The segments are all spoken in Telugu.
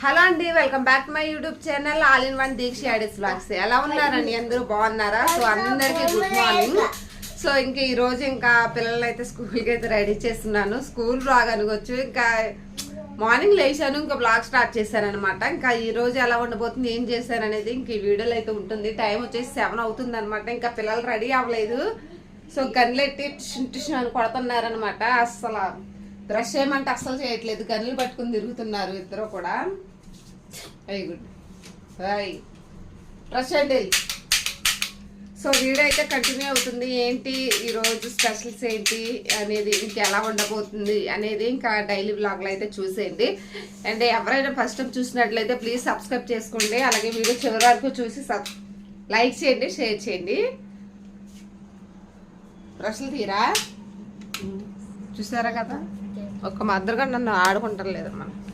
హలో అండి welcome back to my YouTube channel. All in one Deeksha Aedes blogs. ఎలా ఉన్నారండి? అందరూ బాగున్నారా? సో అందరికీ గుడ్ మార్నింగ్. సో ఇంకా ఈరోజు ఇంకా పిల్లలైతే అయితే స్కూల్కి అయితే రెడీ చేస్తున్నాను. స్కూల్ రాగనుకోవచ్చు ఇంకా మార్నింగ్ లేచాను ఇంకా బ్లాగ్ స్టార్ట్ చేశాను అనమాట ఇంకా ఈ రోజు ఎలా ఉండబోతుంది ఏం చేశాను అనేది ఇంక ఈ వీడియోలో అయితే ఉంటుంది. టైం వచ్చేసి సెవెన్ అవుతుంది అనమాట ఇంకా పిల్లలు రెడీ అవ్వలేదు. సో గన్లు ఎట్టి టిషన్ టిషన్ అని కొడుతున్నారనమాట అస్సలు బ్రష్ చేయమంటే అస్సలు చేయట్లేదు. గనులు పట్టుకుని తిరుగుతున్నారు ఇద్దరు కూడా. వెరీ గుడ్ బాయ్ బ్రష్ అండి సో వీడియో అయితే కంటిన్యూ అవుతుంది. ఏంటి ఈరోజు స్పెషల్స్ ఏంటి అనేది ఇంకా ఎలా ఉండబోతుంది అనేది ఇంకా డైలీ బ్లాగ్లో అయితే చూసేయండి. అండ్ ఎవరైనా ఫస్ట్ టైం చూసినట్లయితే ప్లీజ్ సబ్స్క్రైబ్ చేసుకోండి. అలాగే వీడియో చివరి వరకు చూసి సబ్ లైక్ చేయండి షేర్ చేయండి. బ్రష్లు తీరా? చూసారా కదా? ఒక్క మద్దరుగా నన్ను ఆడుకుంటలేదు మనం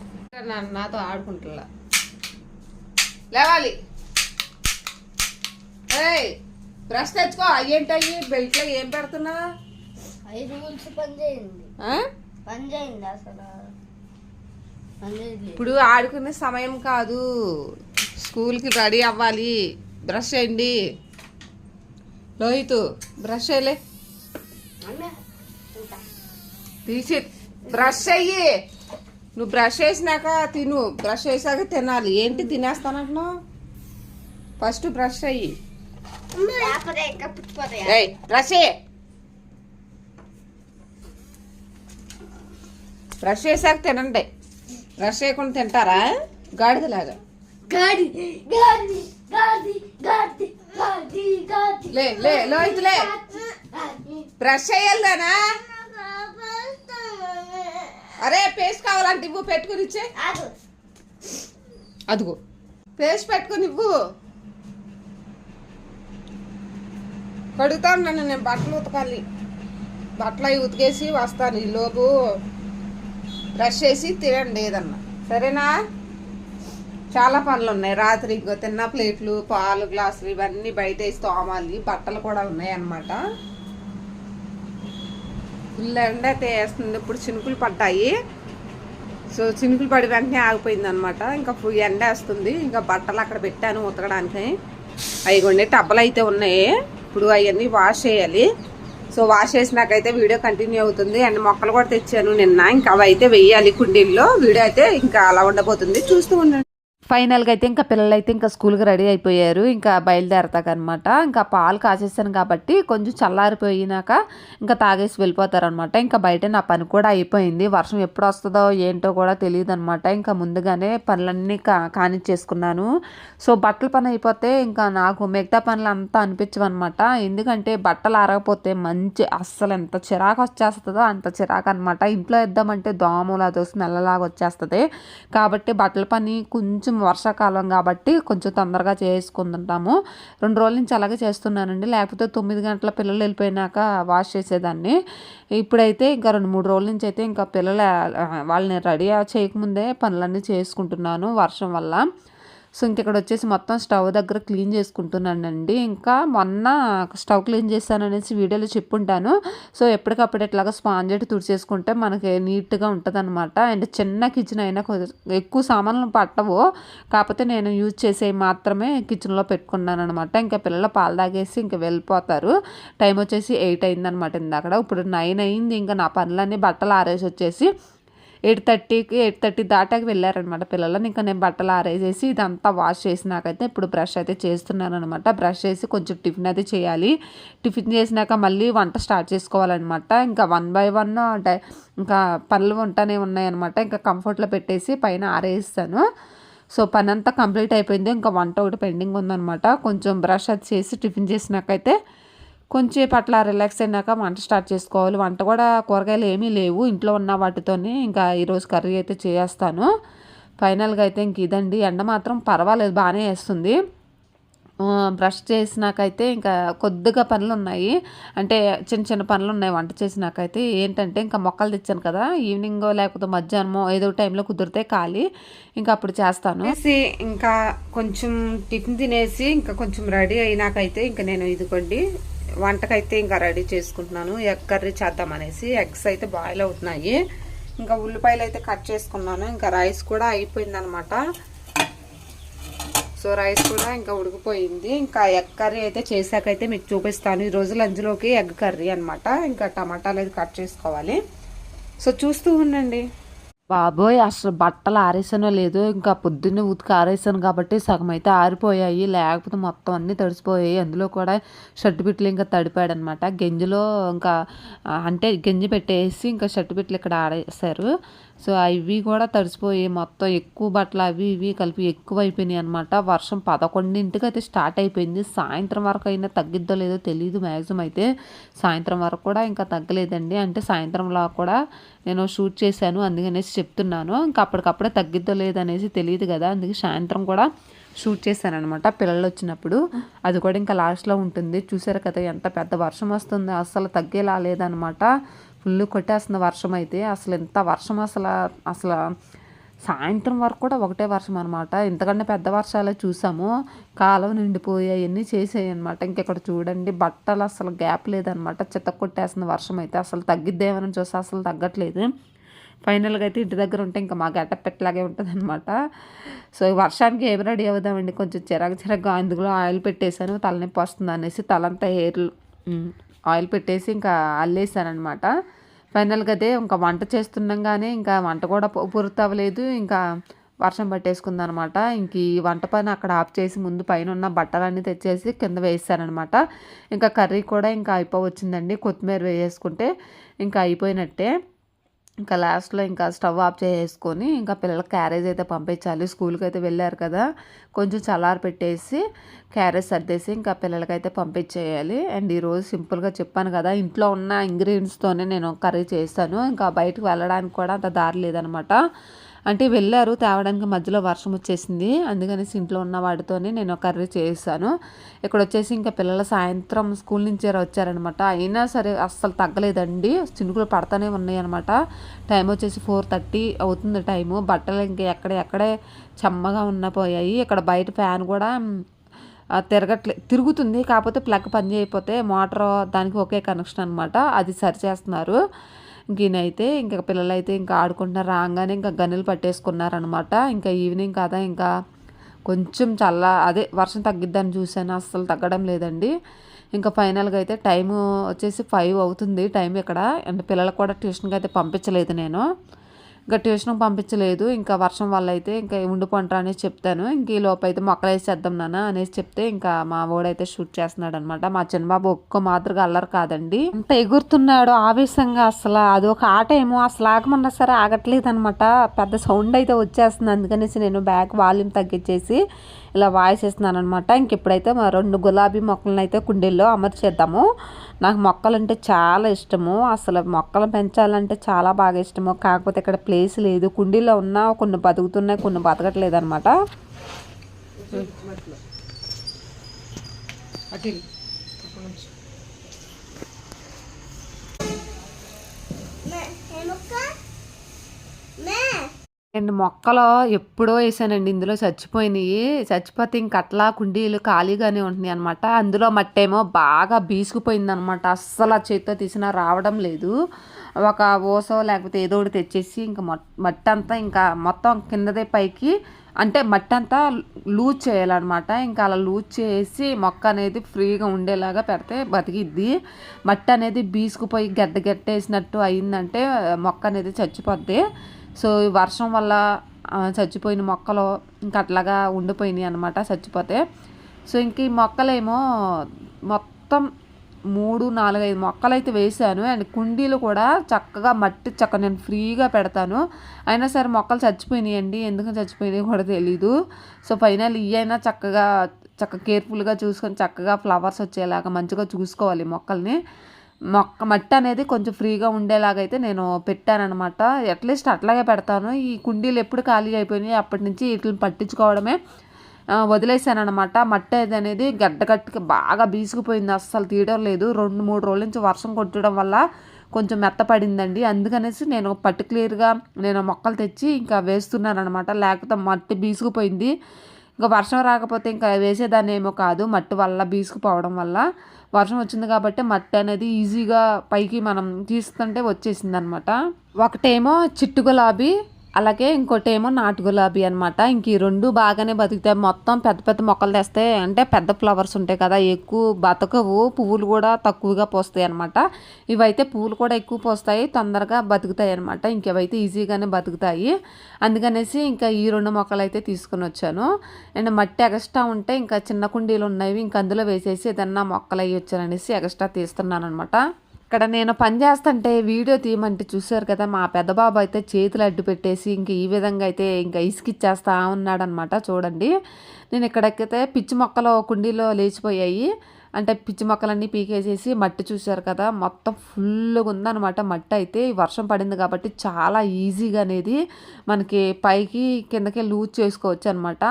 నన్ను నాతో ఆడుకుంటలా. లేవాలి. ఏయ్ బ్రష్ తెచ్చుకో. అయ్యేంటయ్యి బెల్ట్లో ఏం పెడుతున్నా? ఐదు రూల్స్ పని చేయండి. ఆ? పని చేయండి అసలు. ఇప్పుడు ఆడుకునే సమయం కాదు. స్కూల్కి రెడీ అవ్వాలి. బ్రష్ చేయండి. లోహితు బ్రష్ చేయలే. తీసి బ్రష్ అయ్యి. నువ్వు బ్రష్ చేసినాక తిను. బ్రష్ చేసాక తినాలి. ఏంటి తినేస్తానంటున్నావు? ఫస్ట్ బ్రష్ అయ్యి. బ్రష్ బ్రష్ చేసాక తినండి. బ్రష్ చేయకుండా తింటారా? గాడిదలాగా గాడి గాడి గాడి గాడి గాడి గాడి. లే లే లోహిత్ లే. గాడి. బ్రష్ చేయాలనా అరే పేస్ట్ కావాలంటే ఇవ్వు పెట్టుకుని ఇచ్చే. అదిగో. పేస్ట్ పెట్టుకుని ఇవ్వు. కడుగుతాను నన్ను నేను బట్టలు ఉతకాలి. బట్టలు అవి ఉతికేసి వస్తాను ఈ లోపు. బ్రష్ చేసి తినండి ఏదన్నా. సరేనా? చాలా పనులు ఉన్నాయి. రాత్రి ఇంకో తిన్న ప్లేట్లు పాలు గ్లాసులు ఇవన్నీ బయట వేసి తోమాలి. బట్టలు కూడా ఉన్నాయి అన్నమాట ఎండ అయితే వేస్తుంది ఇప్పుడు చినుకులు పడ్డాయి. సో చినుకులు పడి వెంటనే ఆగిపోయింది అనమాట ఇంకా ఫుల్ ఎండ వేస్తుంది. ఇంకా బట్టలు అక్కడ పెట్టాను ఉతకడానికి. అవి కొన్ని టబ్బలు అయితే ఉన్నాయి. ఇప్పుడు అవన్నీ వాష్ చేయాలి. సో వాష్ చేసినాకైతే వీడియో కంటిన్యూ అవుతుంది. అండ్ మొక్కలు కూడా తెచ్చాను నిన్న. ఇంకా అవి అయితే వేయాలి కుండీల్లో. వీడియో అయితే ఇంకా అలా ఉండబోతుంది. చూస్తూ ఉండండి. ఫైనల్గా అయితే ఇంకా పిల్లలు అయితే ఇంకా స్కూల్కి రెడీ అయిపోయారు. ఇంకా బయలుదేరతాకనమాట ఇంకా పాలు కాసేసాను కాబట్టి కొంచెం చల్లారిపోయినాక ఇంకా తాగేసి వెళ్ళిపోతారనమాట. ఇంకా బయట నా పని కూడా అయిపోయింది. వర్షం ఎప్పుడు వస్తుందో ఏంటో కూడా తెలియదు అనమాట ఇంకా ముందుగానే పనులన్నీ కా కానిచ్చేసుకున్నాను. సో బట్టల పని అయిపోతే ఇంకా నాకు మిగతా పనులు అంతా అనిపించవన్నమాట ఎందుకంటే బట్టలు ఆరకపోతే మంచి అస్సలు ఎంత చిరాకు వచ్చేస్తుందో అంత చిరాకు అనమాట ఇంట్లో వేద్దామంటే దోమలు అదో స్మెల్ లాగా వచ్చేస్తుంది. కాబట్టి బట్టల పని కొంచెం వర్షాకాలం కాబట్టి కొంచెం తొందరగా చేసుకుంటుంటాము. రెండు రోజుల నుంచి అలాగే చేస్తున్నానండి. లేకపోతే తొమ్మిది గంటల పిల్లలు వెళ్ళిపోయినాక వాష్ చేసేదాన్ని. ఇప్పుడైతే ఇంకా రెండు మూడు రోజుల నుంచి అయితే ఇంకా పిల్లలు వాళ్ళని రెడీ చేయకముందే పనులన్నీ చేసుకుంటున్నాను వర్షం వల్ల. సో ఇంక ఇక్కడ వచ్చేసి మొత్తం స్టవ్ దగ్గర క్లీన్ చేసుకుంటున్నానండి. ఇంకా మొన్న స్టవ్ క్లీన్ చేశాను అనేసి వీడియోలో చెప్పుంటాను. సో ఎప్పటికప్పుడు ఇట్లాగా స్పాంజ్ అయితే తుడిచేసుకుంటే మనకి నీట్గా ఉంటుంది అనమాట అండ్ చిన్న కిచెన్ అయినా ఎక్కువ సామాన్లు పట్టవు. కాకపోతే నేను యూజ్ చేసే మాత్రమే కిచెన్లో పెట్టుకున్నాను అనమాట ఇంకా పిల్లలు పాలు తాగేసి ఇంకా వెళ్ళిపోతారు. టైం వచ్చేసి ఎయిట్ అయిందనమాట ఇందాక ఇప్పుడు నైన్ అయింది. ఇంకా నా పనులన్నీ బట్టలు ఆరేసి వచ్చేసి ఎయిట్ థర్టీకి ఎయిట్ థర్టీ దాటాకి వెళ్ళారనమాట పిల్లలు ఇంకా నేను బట్టలు ఆరేసేసి ఇదంతా వాష్ చేసినాకైతే ఇప్పుడు బ్రష్ అయితే చేస్తున్నాను అనమాట బ్రష్ చేసి కొంచెం టిఫిన్ అయితే చేయాలి. టిఫిన్ చేసినాక మళ్ళీ వంట స్టార్ట్ చేసుకోవాలన్నమాట. ఇంకా వన్ బై వన్ ఇంకా పనులు వంటనే ఉన్నాయన్నమాట. ఇంకా కంఫర్ట్లో పెట్టేసి పైన ఆరేస్తాను. సో పని అంతా కంప్లీట్ అయిపోయింది. ఇంకా వంట ఒకటి పెండింగ్ ఉందన్నమాట. కొంచెం బ్రష్ అది చేసి టిఫిన్ చేసినాకైతే కొంచెం అట్లా రిలాక్స్ అయినాక వంట స్టార్ట్ చేసుకోవాలి. వంట కూడా కూరగాయలు ఏమీ లేవు. ఇంట్లో ఉన్న వాటితోనే ఇంకా ఈరోజు కర్రీ అయితే చేస్తాను. ఫైనల్గా అయితే ఇంక ఇదండి. ఎండ మాత్రం పర్వాలేదు బాగానే వేస్తుంది. బ్రష్ చేసినాకైతే ఇంకా కొద్దిగా పనులు ఉన్నాయి. అంటే చిన్న చిన్న పనులు ఉన్నాయి వంట చేసినాకైతే. ఏంటంటే ఇంకా మొక్కలు తెచ్చాను కదా ఈవినింగ్ లేకపోతే మధ్యాహ్నమో ఏదో టైంలో కుదిరితే ఖాళీ. ఇంకా అప్పుడు చేస్తాను. ఇంకా కొంచెం టిఫిన్ తినేసి ఇంకా కొంచెం రెడీ అయినాకైతే ఇంకా నేను ఇదిగోండి వంటకైతే ఇంకా రెడీ చేసుకుంటున్నాను. ఎగ్ కర్రీ చేద్దామనేసి ఎగ్స్ అయితే బాయిల్ అవుతున్నాయి. ఇంకా ఉల్లిపాయలు అయితే కట్ చేసుకున్నాను. ఇంకా రైస్ కూడా అయిపోయిందనమాట. సో రైస్ కూడా ఇంకా ఉడికిపోయింది. ఇంకా ఎగ్ కర్రీ అయితే చేశాకైతే మీకు చూపిస్తాను. ఈరోజు లంచ్లోకి ఎగ్ కర్రీ అనమాట. ఇంకా టమాటాలు అయితే కట్ చేసుకోవాలి. సో చూస్తూ ఉండండి. బాబోయ్ అసలు బట్టలు ఆరేసానో లేదో ఇంకా పొద్దున్నే ఉతికి ఆరేసాను కాబట్టి సగం అయితే ఆరిపోయాయి. లేకపోతే మొత్తం అన్నీ తడిసిపోయాయి. అందులో కూడా షర్ట్ బిట్లు ఇంకా తడిపాడు అనమాట గింజలో ఇంకా అంటే గింజ పెట్టేసి ఇంకా షర్ట్ బిట్లు ఇక్కడ ఆడేశారు సో అవి కూడా తడిసిపోయి మొత్తం ఎక్కువ బట్టలు అవి ఇవి కలిపి ఎక్కువ అయిపోయినాయి అనమాట వర్షం పదకొండింటికి అయితే స్టార్ట్ అయిపోయింది. సాయంత్రం వరకు అయినా తగ్గిద్దో లేదో తెలియదు మ్యాక్సిమం అయితే. సాయంత్రం వరకు కూడా ఇంకా తగ్గలేదండి. అంటే సాయంత్రంలో కూడా నేను షూట్ చేశాను అందుకనేసి చెప్తున్నాను. ఇంకా అప్పటికప్పుడే తగ్గిద్దో లేదనేసి తెలియదు కదా. అందుకే సాయంత్రం కూడా షూట్ చేశాను అనమాట పిల్లలు వచ్చినప్పుడు. అది కూడా ఇంకా లాస్ట్లో ఉంటుంది. చూసారు కదా ఎంత పెద్ద వర్షం వస్తుందో. అసలు తగ్గేలా లేదనమాట ఫుల్ కొట్టేస్తుంది వర్షం అయితే. అసలు ఎంత వర్షం అసలు అసలు సాయంత్రం వరకు కూడా ఒకటే వర్షం అనమాట ఇంతకన్నా పెద్ద వర్షాలే చూసాము. కాలం నిండిపోయాయి అన్నీ చేసాయి అనమాట ఇంకెక్కడ చూడండి బట్టలు అసలు గ్యాప్ లేదనమాట చెత్త కొట్టేస్తుంది వర్షం అయితే. అసలు తగ్గిద్దేమని చూస్తే అసలు తగ్గట్లేదు. ఫైనల్గా అయితే ఇంటి దగ్గర ఉంటే ఇంకా మా గట్ట పెట్టలాగే ఉంటుంది అనమాట సో వర్షానికి ఏం రెడీ అవుదామండి? కొంచెం చిరాకు చిరాకుగా అందులో ఆయిల్ పెట్టేశాను. తలనొప్పి వస్తుంది అనేసి తలంతా హెయిర్ ఆయిల్ పెట్టేసి ఇంకా అల్లేసానమాట ఫైనల్గా అదే ఇంకా వంట చేస్తుండగానే ఇంకా వంట కూడా పూర్తవ్వలేదు ఇంకా వర్షం పట్టేసుకుందనమాట ఇంక ఈ వంట పని అక్కడ ఆఫ్ చేసి ముందు పైన ఉన్న బట్టలన్నీ తెచ్చేసి కింద వేసానమాట ఇంకా కర్రీ కూడా ఇంకా అయిపోవచ్చిందండి. కొత్తిమీర వేసుకుంటే ఇంకా అయిపోయినట్టే. ఇంకా లాస్ట్లో ఇంకా స్టవ్ ఆఫ్ చేసుకొని ఇంకా పిల్లలకి క్యారేజ్ అయితే పంపించాలి. స్కూల్కి అయితే వెళ్ళారు కదా. కొంచెం చల్లారి పెట్టేసి క్యారేజ్ సర్దేసి ఇంకా పిల్లలకైతే పంపించేయాలి. అండ్ ఈరోజు సింపుల్గా చెప్పాను కదా ఇంట్లో ఉన్న ఇంగ్రీడియంట్స్తోనే నేను కర్రీ చేస్తాను. ఇంకా బయటకు వెళ్ళడానికి కూడా అంత దారి లేదనమాట. అంటే వెళ్ళారు తేవడానికి మధ్యలో వర్షం వచ్చేసింది. అందుకనేసి ఇంట్లో ఉన్న వాటితోనే నేను కర్రీ చేస్తాను ఇక్కడ వచ్చేసి ఇంకా పిల్లలు సాయంత్రం స్కూల్ నుంచి వచ్చారనమాట. అయినా సరే అస్సలు తగ్గలేదండి. చినుకులు పడతానే ఉన్నాయి అనమాట టైం వచ్చేసి ఫోర్ థర్టీ అవుతుంది టైము. బట్టలు ఇంకా ఎక్కడ ఎక్కడే చెమ్మగా ఉన్న పోయాయి ఇక్కడ బయట ఫ్యాన్ కూడా తిరగట్లే తిరుగుతుంది. కాకపోతే ప్లగ్ పని చేయకపోతే మోటార్ దానికి ఒకే కనెక్షన్ అనమాట. అది సరిచేస్తున్నారు. గినైతే ఇంకా పిల్లలు అయితే ఇంకా ఆడుకుంటున్నారు రాగానే ఇంకా గనులు పట్టేసుకున్నారనమాట. ఇంకా ఈవినింగ్ కదా ఇంకా కొంచెం చల్ల అదే వర్షం తగ్గిద్దని చూశాను అస్సలు తగ్గడం లేదండి. ఇంకా ఫైనల్గా అయితే టైము వచ్చేసి ఫైవ్ అవుతుంది టైం ఇక్కడ. అంటే పిల్లలకు కూడా ట్యూషన్కి అయితే పంపించలేదు నేను. ఇంకా ట్యూషన్కి పంపించలేదు. ఇంకా వర్షం వల్ల అయితే ఇంకా ఉండిపోంటారు అనేసి చెప్తాను. ఇంక ఈ లోపు అయితే మొక్కలు వేసేద్దాం నాన్న అనేసి చెప్తే ఇంకా మా వాడైతే షూట్ చేస్తున్నాడు అనమాట మా చిన్నబాబు ఒక్క మాదిరిగా అల్లరు కాదండి. అంత ఎగురుతున్నాడు ఆవేశంగా అసలు. అది ఒక ఆట ఏమో అసలు ఆగమన్నా సరే ఆగట్లేదు అనమాట పెద్ద సౌండ్ అయితే వచ్చేస్తుంది. అందుకనేసి నేను బ్యాక్ వాల్యూమ్ తగ్గించేసి ఇలా వాయిసేస్తున్నాను అనమాట ఇంక ఇప్పుడైతే మా రెండు గులాబీ మొక్కలను అయితే కుండీల్లో అమర్చేద్దాము నాకు మొక్కలు అంటే చాలా ఇష్టము. అసలు మొక్కలు పెంచాలంటే చాలా బాగా ఇష్టము. కాకపోతే ఇక్కడ ప్లేస్ లేదు. కుండీలో ఉన్న కొన్ని బతుకుతున్నాయి కొన్ని బతకట్లేదు అనమాట అండ్ మొక్కలు ఎప్పుడో వేసానండి. ఇందులో చచ్చిపోయినాయి. చచ్చిపోతే ఇంక అట్లా కుండీలు ఖాళీగానే ఉంటున్నాయి అనమాట అందులో మట్టేమో బాగా బీసుకుపోయింది అనమాట అస్సలు ఆ చేతితో తీసినా రావడం లేదు. ఒక ఓసో లేకపోతే ఏదో ఒకటి తెచ్చేసి ఇంకా మట్టి అంతా ఇంకా మొత్తం కిందదే పైకి అంటే మట్టి అంతా లూజ్ చేయాలన్నమాట. ఇంకా అలా లూజ్ చేసి మొక్క అనేది ఫ్రీగా ఉండేలాగా పెడితే బతికిద్ది. మట్టి అనేది బీసుకుపోయి గడ్డ గట్టేసినట్టు అయిందంటే మొక్క అనేది చచ్చిపోద్ది. సో ఈ వర్షం వల్ల చచ్చిపోయిన మొక్కలు ఇంకా అట్లాగా ఉండిపోయినాయి అనమాట చచ్చిపోతే. సో ఇంక ఈ మొక్కలేమో మొత్తం మూడు నాలుగైదు మొక్కలు అయితే వేసాను. అండ్ కుండీలు కూడా చక్కగా మట్టి చక్క నేను ఫ్రీగా పెడతాను. అయినా సరే మొక్కలు చచ్చిపోయినాయండి. ఎందుకు చచ్చిపోయినాయి కూడా తెలీదు. సో ఫైనల్ ఇవి అయినా చక్కగా చక్క కేర్ఫుల్గా చూసుకొని చక్కగా ఫ్లవర్స్ వచ్చేలాగా మంచిగా చూసుకోవాలి మొక్కల్ని. మొక్క మట్టి అనేది కొంచెం ఫ్రీగా ఉండేలాగైతే నేను పెట్టానమాట అట్లీస్ట్ అట్లాగే పెడతాను. ఈ కుండీలు ఎప్పుడు ఖాళీ అయిపోయినాయి అప్పటి నుంచి వీటిని పట్టించుకోవడమే ఆ, వదిలేసానమాట మట్టి అది అనేది గడ్డగట్టుకి బాగా బీసుకుపోయింది. అస్సలు తీయడం లేదు. రెండు మూడు రోజుల నుంచి వర్షం కొట్టడం వల్ల కొంచెం మెత్తపడిందండి. అందుకనేసి నేను పర్టికులర్గా నేను మొక్కలు తెచ్చి ఇంకా వేస్తున్నాను అనమాట లేకపోతే మట్టి బీసుకుపోయింది. ఇంకా వర్షం రాకపోతే ఇంకా వేసేదాన్ని ఏమో కాదు. మట్టి వల్ల బీసుకుపోవడం వల్ల. వర్షం వచ్చింది కాబట్టి మట్టి అనేది ఈజీగా పైకి మనం తీస్తుంటే వచ్చేసింది అనమాట ఒకటేమో చిట్టు గులాబీ అలాగే ఇంకోటేమో నాటు గులాబీ అనమాట ఇంక ఈ రెండు బాగానే బతుకుతాయి. మొత్తం పెద్ద పెద్ద మొక్కలు తెస్తే అంటే పెద్ద ఫ్లవర్స్ ఉంటాయి కదా ఎక్కువ బతకవు. పువ్వులు కూడా తక్కువగా పోస్తాయి అనమాట ఇవైతే పువ్వులు కూడా ఎక్కువ పోస్తాయి తొందరగా బతుకుతాయి అనమాట ఇంకేవైతే ఈజీగానే బతుకుతాయి. అందుకనేసి ఇంకా ఈ రెండు మొక్కలు అయితే తీసుకుని వచ్చాను. అండ్ మట్టి ఎక్స్ట్రా ఉంటే ఇంకా చిన్న కుండీలు ఉన్నాయి ఇంక అందులో వేసేసి ఏదన్నా మొక్కలు అయ్యి వచ్చాననేసి ఎక్స్ట్రా తీస్తున్నాను అనమాట ఇక్కడ నేను పని చేస్తుంటే వీడియో తీయమంటే చూశారు కదా మా పెద్ద బాబు అయితే చేతులు అడ్డు పెట్టేసి ఇంక ఈ విధంగా అయితే ఇంకా ఇసుకిచ్చేస్తా ఉన్నాడనమాట చూడండి. నేను ఇక్కడైతే పిచ్చి మొక్కలు కుండీలో లేచిపోయాయి. అంటే పిచ్చి మొక్కలన్నీ పీకేసేసి మట్టి చూశారు కదా మొత్తం ఫుల్గా ఉందన్నమాట మట్టి అయితే. వర్షం పడింది కాబట్టి చాలా ఈజీగా అనేది మనకి పైకి కిందకి లూజ్ చేసుకోవచ్చు అనమాట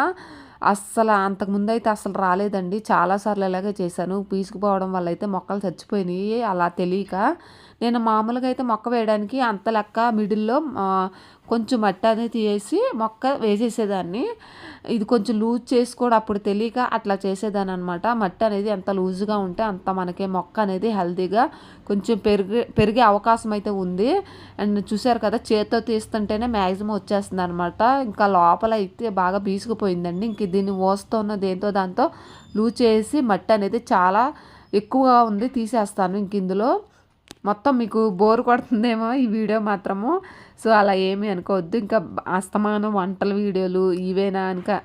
అస్సలు అంతకుముందు అయితే అసలు రాలేదండి. చాలాసార్లు ఇలాగే చేశాను. పీసుకుపోవడం వల్ల అయితే మొక్కలు చచ్చిపోయినాయి. అలా తెలియక నేను మామూలుగా అయితే మొక్క వేయడానికి అంత లెక్క మిడిల్లో కొంచెం మట్టి అనేది తీసేసి మొక్క వేసేసేదాన్ని. ఇది కొంచెం లూజ్ చేసుకోవడం అప్పుడు తెలియక అట్లా చేసేదాన్ని అనమాట మట్టి అనేది ఎంత లూజ్గా ఉంటే అంత మనకి మొక్క అనేది హెల్తీగా కొంచెం పెరిగే పెరిగే అవకాశం అయితే ఉంది. అండ్ చూసారు కదా చేత్తో తీస్తుంటేనే మ్యాక్సిమం వచ్చేస్తుంది అనమాట ఇంకా లోపల అయితే బాగా బీసుకుపోయిందండి. ఇంక దీన్ని ఓస్తున్న దేంతో దాంతో లూజ్ చేసి మట్టి అనేది చాలా ఎక్కువగా ఉంది తీసేస్తాను ఇంక ఇందులో. మొత్తం మీకు బోర్ కొడుతుందేమో ఈ వీడియో మాత్రము. సో అలా ఏమీ అనుకోవద్దు. ఇంకా అస్తమానం వంటల వీడియోలు ఇవేనా ఇంకా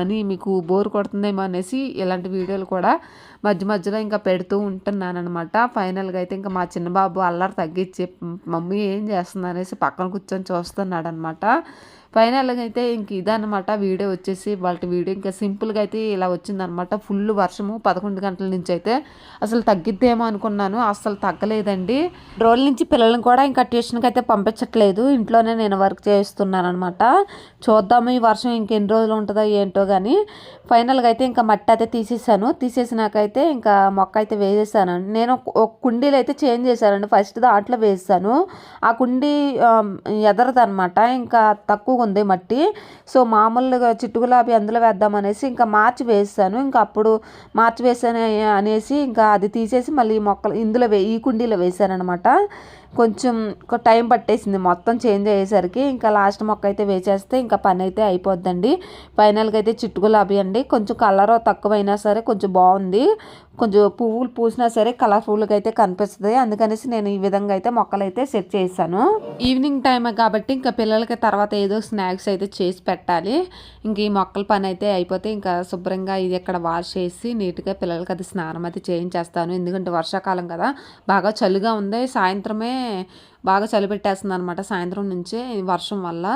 అని మీకు బోర్ కొడుతుందేమో అనేసి ఇలాంటి వీడియోలు కూడా మధ్య మధ్యలో ఇంకా పెడుతూ ఉంటున్నానమాట ఫైనల్గా అయితే ఇంకా మా చిన్న బాబు అల్లరి తగ్గించి మమ్మీ ఏం చేస్తుంది? అనేసి పక్కన కూర్చొని చూస్తున్నాడనమాట ఫైనల్గా అయితే ఇంక ఇదన్నమాట వీడియో వచ్చేసి వాళ్ళ వీడియో. ఇంకా సింపుల్గా అయితే ఇలా వచ్చిందనమాట ఫుల్ వర్షము పదకొండు గంటల నుంచి అయితే అసలు తగ్గిద్దేమో అనుకున్నాను. అసలు తగ్గలేదండి. రోజుల నుంచి పిల్లల్ని కూడా ఇంకా ట్యూషన్కి అయితే పంపించట్లేదు. ఇంట్లోనే నేను వర్క్ చేస్తున్నాను అనమాట చూద్దాము ఈ వర్షం ఇంకెన్ని రోజులు ఉంటుందో ఏంటో కానీ ఫైనల్గా అయితే ఇంకా మట్టి అయితే తీసేసాను. తీసేసినాకైతే ఇంకా మొక్క అయితే వేసేసాను. నేను ఒక కుండీలు అయితే చేంజ్ చేశానండి. ఫస్ట్ దాంట్లో వేసాను. ఆ కుండీ ఎదరదనమాట ఇంకా తక్కువ ఉంది మట్టి. సో మామూలుగా చిట్టు గులాబీ అందులో వేద్దామనేసి ఇంకా మార్చి వేసాను. ఇంకా అప్పుడు మార్చి వేసాను అనేసి ఇంకా అది తీసేసి మళ్ళీ ఈ మొక్కలు ఇందులో వే ఈ కుండీలో వేసాను అనమాట కొంచెం టైం పట్టేసింది. మొత్తం చేంజ్ అయ్యేసరికి ఇంకా లాస్ట్ మొక్క అయితే వేసేస్తే ఇంకా పని అయితే అయిపోద్దండి. ఫైనల్గా అయితే చిట్టు గులాబీ అండి. కొంచెం కలర్ తక్కువైనా సరే కొంచెం బాగుంది. కొంచెం పువ్వులు పూసినా సరే కలర్ఫుల్గా అయితే కనిపిస్తుంది. అందుకనేసి నేను ఈ విధంగా అయితే మొక్కలు అయితే సెట్ చేశాను. ఈవినింగ్ టైం కాబట్టి ఇంకా పిల్లలకి తర్వాత ఏదో స్నాక్స్ అయితే చేసి పెట్టాలి. ఇంక ఈ మొక్కల పని అయితే అయిపోతే ఇంకా శుభ్రంగా ఇది ఇక్కడ వాష్ చేసి నీట్గా పిల్లలకి అది స్నానం అయితే చేయించేస్తాను. ఎందుకంటే వర్షాకాలం కదా. బాగా చలిగా ఉంది. సాయంత్రమే బాగా చలి పెట్టేస్తుంది అనమాట సాయంత్రం నుంచే వర్షం వల్ల.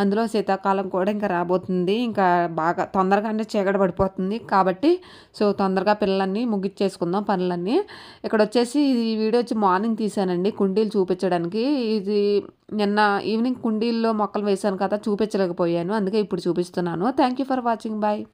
అందులో శీతాకాలం కూడా ఇంకా రాబోతుంది. ఇంకా బాగా తొందరగా అంటే చీకటి పడిపోతుంది కాబట్టి సో తొందరగా పిల్లలన్నీ ముగిచ్చేసుకుందాం పనులన్నీ. ఇక్కడ వచ్చేసి ఈ వీడియో వచ్చి మార్నింగ్ తీసానండి కుండీలు చూపించడానికి. ఇది నిన్న ఈవినింగ్ కుండీల్లో మొక్కలు వేసాను కదా చూపించలేకపోయాను. అందుకే ఇప్పుడు చూపిస్తున్నాను. Thank you for watching bye